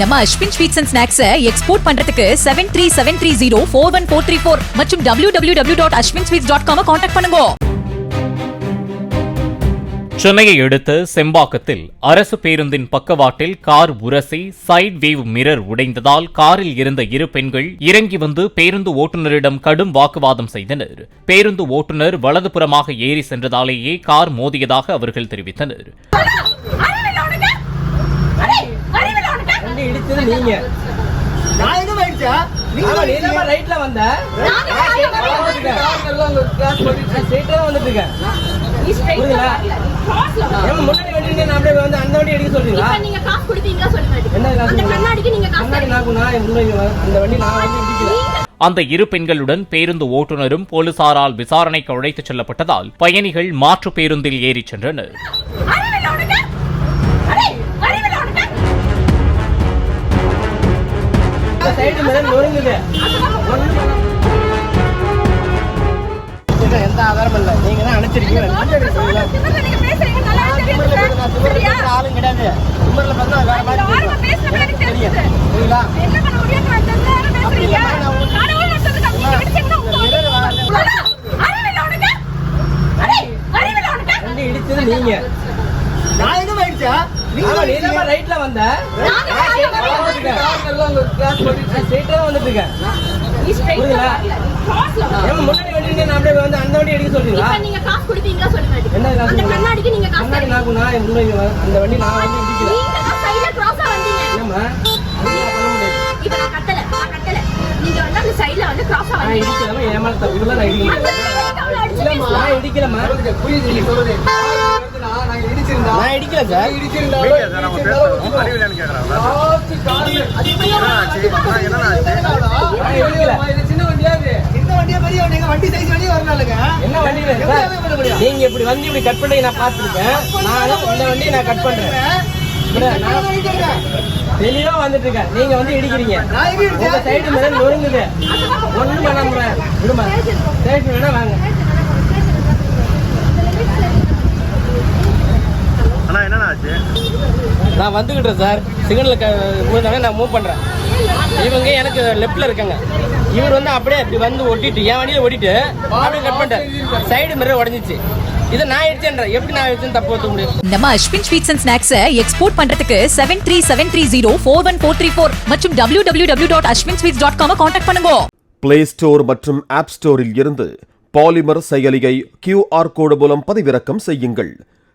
நம்ம Ashwin sweets and snacks export பண்றதுக்கு seven three seven three zero four one four three four மற்றும் W W W dot Ashwin sweets dot com contact பண்ணுங்க சென்னையை அடுத்த செம்பாக்கத்தில் அரசு பேருந்தின் பக்கவாட்டில் கார் உரசி சைட் வேவ் மிரர் உடைந்ததால் காரில் இருந்த இரு பெண்கள் இறங்கி வந்து பேருந்து ஓட்டுநரிடம் கடும் வாக்குவாதம் செய்தனர் பேருந்து ஓட்டுநர் வலதுபுறமாக ஏறி சென்றதாலேயே கார் மோதியதாக அவர்கள் தெரிவித்தனர் இடிச்சது நீங்க. நான் எதுவும் ஆயிடுச்சா ஆமா, நீ தான் ரைட்ல வந்த. நான் ஸ்ட்ரைட்டா வந்துட்டு இருக்கேன் புரியுதுங்களா ஏன் முன்னாடி வண்டி இருக்கு, நான் அப்படியே வந்து அந்த வண்டி எடுக்க சொல்றீங்களா? இப்ப நீங்க காசு கொடுத்தீங்களா சொல்லுங்க என்ன காசு அந்த கண்ணாடிக்கு நீங்க காசு முன்னாடி நான் நான் முன்னாடி வா- அந்த வண்டி நான் வந்து இடிக்கல. அந்த இரு பெண்களுடன் பேருந்து ஓட்டுநரும் போலீசாரால் விசாரணைக்கு அழைத்துச் செல்லப்பட்டதால் பயணிகள் மாற்று பேருந்தில் ஏறிச் சென்றனர். சைடு மேல நொறுங்குது. எந்த ஆதாரமும் இல்ல. நீங்க தான் அனுப்பிச்சிருக்கீங்க. திமிர்ல நீங்க பேசுறீங்க. நல்லா தெரியுது சரியா? ஆளும் கிடையாது. குமரில் பார்த்தா வேற மாதிரி வச்சதுக்கு நீங்க. நான் எதுவும் ஆயிடுச்சா? ரைட்ல வந்த. வந்துட்டு இருக்கேன் முன்னாடி வண்டி இருக்கு, நான் அப்படியே வந்து அந்த வண்டி எடுக்க சொல்றீங்களா? நீங்க காசு கொடுத்தீங்களா சொல்லுங்க என்ன காசு அந்த கண்ணாடிக்கு நீங்க காசு முன்னாடி நான் நான் அந்த வண்டி நான் வந்து இடிக்கல. நீங்க தான் சைடுல கிராஸா வந்தீங்க. என்னம்மா? அதெல்லாம் பண்ண முடியாது இப்ப நான் கட்டல நான் கட்டல. நீங்க வந்து அந்த சைடுல வந்து கிராஸா வந்தீங்க. இடிக்கலமா தப்பு. இல்லை நான் இடிக்கல. அந்த கண்ணாடிக்கு அவ்வளவு அடிச்சு இல்லம்மா நான் இடிக்கலம்மா. புரியுது நீ சொல்றது. நான் இடிச்சிருந்தா நான் இடிக்கல சார் நான் இடிக்கல. சின்ன வண்டியா இந்த வண்டியா பெரிய வண்டிங்க வண்டி சைஸ் என்ன வண்டி நீங்க இப்படி வந்து இப்படி கட் பண்ணி நான் பார்த்துருக்கேன். நானும் இந்த வண்டியை நான் கட் பண்றேன். நான் தெளிவா வந்துட்டு இருக்கேன். நீங்க வந்து இடிக்கிறீங்க. நான்? உங்க சைடு மேல நொறுங்குது. ஒண்ணும் பண்ண முடியாது விடுமா ஸ்டேஷன் வேணா வாங்க. நான் வந்துகிட்டேன் சார். சிக்னல் முடிஞ்சாலே நான் மூவ் பண்றேன். இவங்க எனக்கு லெஃப்ட்ல இருக்காங்க. இவர் வந்து அப்படியே இப்படி வந்து ஒட்டிட்டு என் வண்டியில ஓட்டிட்டு அப்படியே கட் பண்ணிட்டேன் சைடு மிரர் உடஞ்சிச்சு. இதை நான் இடிச்சேன்றேன் எப்படி நான் இடிச்சேன்னு தப்பு ஒத்துக்க முடியும் நம்ம Ashwin sweets and snacks export பண்றதுக்கு seven three seven three zero four one four three four மற்றும் W W W dot Ashwin sweets dot com contact பண்ணுங்க. பிளே ஸ்டோர் மற்றும் ஆப் ஸ்டோரில் இருந்து பாலிமர் செயலியை கியூஆர் கோடு மூலம் பதிவிறக்கம் செய்யுங்கள்.